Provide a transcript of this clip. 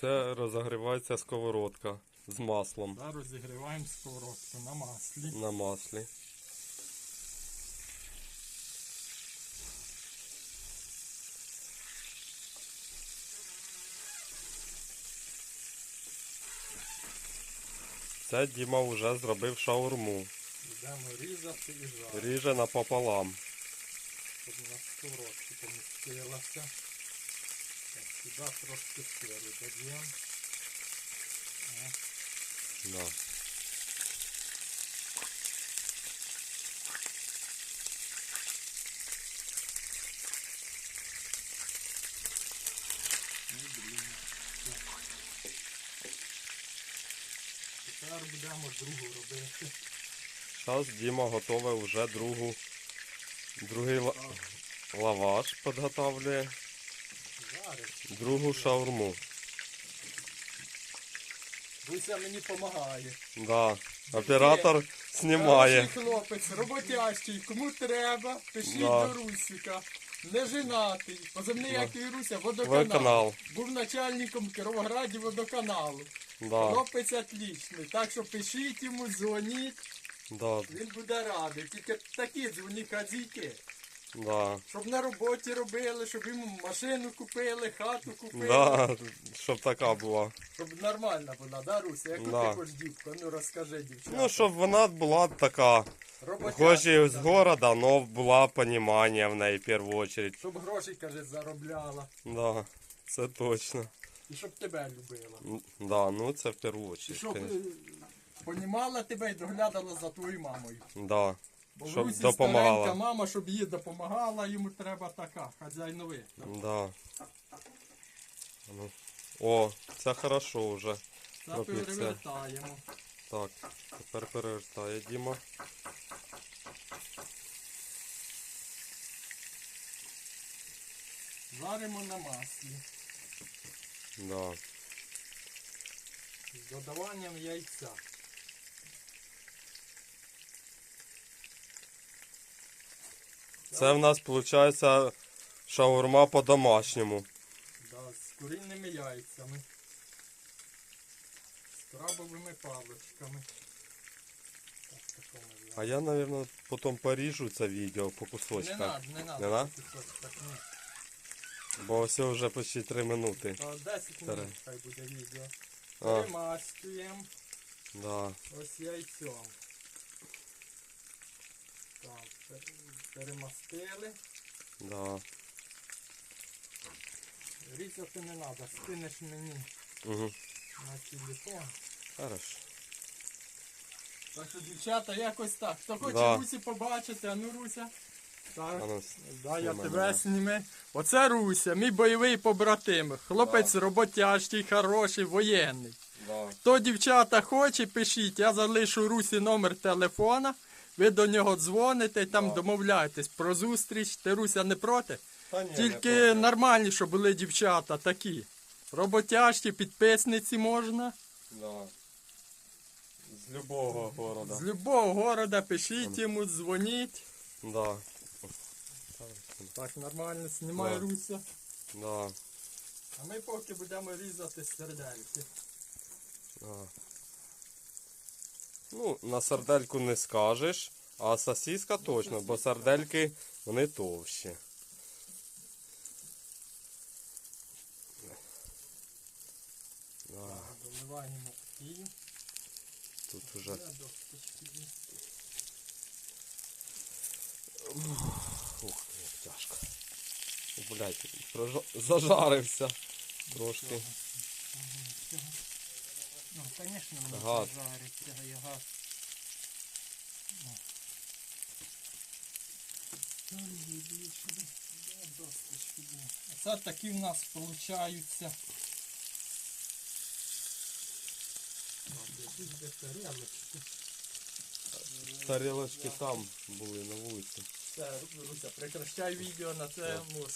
Це розогрівається сковородка з маслом Зараз розігріваємо сковородку на маслі. на маслі. Це Діма вже зробив шаурму. Йдемо різати і жарити, Ріже напополам. щоб на сковородці помістилася. Сюди трошки сиру даємо. Да. Тепер будемо другу робити. Зараз Діма готовий вже другу, другий ла- лаваш підготовлює. Другу шаурму. Руся мені допомагає. Да. Оператор знімає. Хороший хлопець, роботящий, кому треба, пишіть Да. до Русіка. Не женатий, позивний Да. як і Руся, водоканал. Водоканал. Був начальником Кіровограді водоканалу. Да. Хлопець отлічний. Так що пишіть йому, дзвоніть, Да. він буде радий. Тільки такі дзвоні казійки. Да. Щоб на роботі робили, щоб йому машину купили, хату купили. Да. Щоб така була. Щоб нормальна була, да, Руся? Яку Да. ти хочеш дівку? Ну розкажи, дівчата. Ну, щоб вона була така. Роботяща, Хоч і з города, но була понімання в неї в першу чергу. Щоб гроші, каже, заробляла. Да. Це точно. І щоб тебе любила. М, Да, ну це в першу І щоб конечно. е, понімала тебе і доглядала за твоєю мамою. Да. Бо Щоб Русі допомагала. старенька мама, щоб їй допомагала, йому треба така, хазяйновита. Да. Ну. О, це хорошо вже. Це перевертаємо. Так, тепер перевертає Діма. Жаримо на маслі. Да. З додаванням яйця. Це в нас виходить шаурма по-домашньому. Да, з курінними яйцями. З крабовими паличками. А я, мабуть, потім поріжу це відео по Не кусочках. надо, не надо. Не надо? ні. Бо все вже почти 3 минути. Та 10 минут хай буде відео. А, Перемастюємо. да. Ось яйцо. Так, перемастили. Да. Різати не треба, скинеш мені Угу. на телефон. Хорошо. Так що, дівчата, якось так. Хто хоче Да. Русі побачити, а ну Руся. Так. А ну, Да, я тебе мене. сніми. Оце Руся, мій бойовий побратим. Хлопець роботящий, хороший, воєнний. Да. Хто дівчата хоче, пишіть. Я залишу Русі номер телефона. Ви до нього дзвоните і там домовляєтесь про зустріч. Ти Руся не проти? Та ні, не Тільки проти. нормальні, щоб були дівчата такі. Роботящі, підписниці можна. Да. З любого города. З любого города пишіть йому, дзвоніть. Да. Так, нормально, знімай Да. Руся. Да. А ми поки будемо різати сердельки. Да. Ну, на сардельку не скажеш, а сосиска точно, бо сардельки вони товщі. Доливаємо і Тут досточки? Ух, як тяжко. Блять, зажарився трошки. Ну, звісно, воно Гад. жариться, я гад. Ой, більше, де досточки є. Оце такі в нас получаються. Тарілочки там були на вулиці. Все, Руся, прекращай відео на цьому